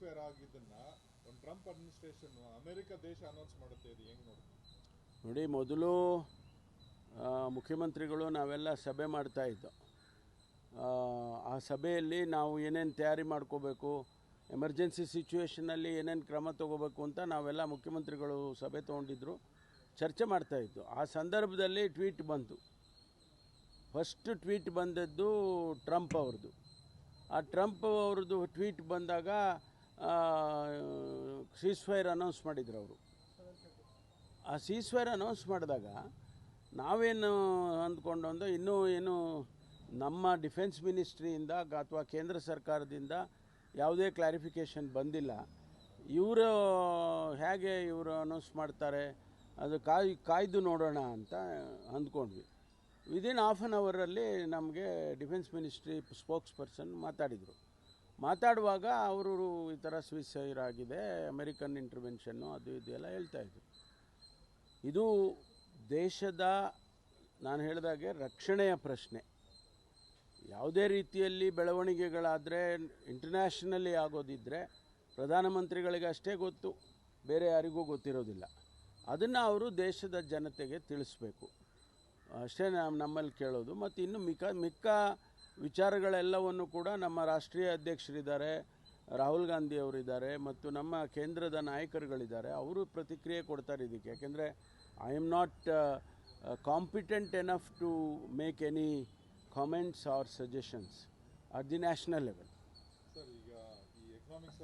Fire ಆಗಿದ್ದನ್ನ ಒಂದು Trump administration America ದೇಶ ಅನೌನ್ಸ್ ಮಾಡುತ್ತೆ ಇದು ಹೆಂಗೆ ನೋಡಿ ನೋಡಿ ಮೊದಲು ಮುಖ್ಯಮಂತ್ರಿಗಳು ನಾವೆಲ್ಲ ಸಭೆ ಮಾಡ್ತಾ ಇದ್ದೋ. ಆ, ಸಭೆಯಲ್ಲಿ ನಾವು ಏನೇನು ತಯಾರಿ ಮಾಡ್ಕೋಬೇಕು ಎಮರ್ಜೆನ್ಸಿ ಸಿಚುವೇಷನಲ್ಲಿ ಏನೇನು ಕ್ರಮ ತಗೋಬೇಕು ಅಂತ ನಾವೆಲ್ಲ ಮುಖ್ಯಮಂತ್ರಿಗಳು ಸಭೆ ತೊಗೊಂಡಿದ್ದರು ಚರ್ಚೆ ಮಾಡ್ತಾ ಇದ್ದು. ಆ ಸಂದರ್ಭದಲ್ಲಿ ಟ್ವೀಟ್ ಬಂತು. ಫಸ್ಟ್ ಟ್ವೀಟ್ ಬಂದದ್ದು ಟ್ರಂಪ್ ಅವ್ರದ್ದು. ಆ ಟ್ರಂಪ್ ಅವ್ರದ್ದು ಟ್ವೀಟ್ ಬಂದಾಗ ಸೀಸ್ಫೈರ್ ಅನೌನ್ಸ್ ಮಾಡಿದ್ರು ಅವರು. ಆ ಸೀಸ್ಫೈರ್ ಅನೌನ್ಸ್ ಮಾಡಿದಾಗ ನಾವೇನು ಅಂದ್ಕೊಂಡು ಅಂದ್ರೆ ಇನ್ನೂ ಏನು ನಮ್ಮ ಡಿಫೆನ್ಸ್ ಮಿನಿಸ್ಟ್ರಿಯಿಂದ ಅಥವಾ ಕೇಂದ್ರ ಸರ್ಕಾರದಿಂದ ಯಾವುದೇ ಕ್ಲಾರಿಫಿಕೇಷನ್ ಬಂದಿಲ್ಲ. ಇವರು ಹೇಗೆ ಇವರು ಅನೌನ್ಸ್ ಮಾಡ್ತಾರೆ, ಅದು ಕಾಯ್, ಕಾಯ್ದು ನೋಡೋಣ ಅಂತ ಅಂದ್ಕೊಂಡ್ವಿ. ವಿದಿನ್ ಹಾಫ್ ಆನ್ ಅವರಲ್ಲಿ ನಮಗೆ ಡಿಫೆನ್ಸ್ ಮಿನಿಸ್ಟ್ರಿ ಸ್ಪೋಕ್ಸ್ ಪರ್ಸನ್ ಮಾತಾಡಿದರು. ಮಾತಾಡುವಾಗ ಅವರು ಈ ಥರ ಸ್ವಿಸೈಡ್ ಆಗಿದೆ ಅಮೆರಿಕನ್ ಇಂಟರ್ವೆನ್ಷನ್ನು ಅದು ಇದು ಎಲ್ಲ ಹೇಳ್ತಾ ಇದ್ರು. ಇದು ದೇಶದ, ನಾನು ಹೇಳಿದಾಗೆ ರಕ್ಷಣೆಯ ಪ್ರಶ್ನೆ. ಯಾವುದೇ ರೀತಿಯಲ್ಲಿ ಬೆಳವಣಿಗೆಗಳಾದರೆ ಇಂಟರ್ನ್ಯಾಷನಲಿ ಆಗೋದಿದ್ದರೆ ಪ್ರಧಾನಮಂತ್ರಿಗಳಿಗೆ ಅಷ್ಟೇ ಗೊತ್ತು, ಬೇರೆ ಯಾರಿಗೂ ಗೊತ್ತಿರೋದಿಲ್ಲ. ಅದನ್ನು ಅವರು ದೇಶದ ಜನತೆಗೆ ತಿಳಿಸ್ಬೇಕು. ಅಷ್ಟೇ ನಮ್ಮಲ್ಲಿ ಕೇಳೋದು. ಮತ್ತು ಇನ್ನು ಮಿಕ್ಕ ಮಿಕ್ಕ ವಿಚಾರಗಳೆಲ್ಲವನ್ನು ಕೂಡ ನಮ್ಮ ರಾಷ್ಟ್ರೀಯ ಅಧ್ಯಕ್ಷರಿದ್ದಾರೆ, ರಾಹುಲ್ ಗಾಂಧಿ ಅವರಿದ್ದಾರೆ ಮತ್ತು ನಮ್ಮ ಕೇಂದ್ರದ ನಾಯಕರುಗಳಿದ್ದಾರೆ. ಅವರು ಪ್ರತಿಕ್ರಿಯೆ ಕೊಡ್ತಾರೆ ಇದಕ್ಕೆ. ಯಾಕೆಂದರೆ I am not competent enough to make any comments or suggestions at the national level sir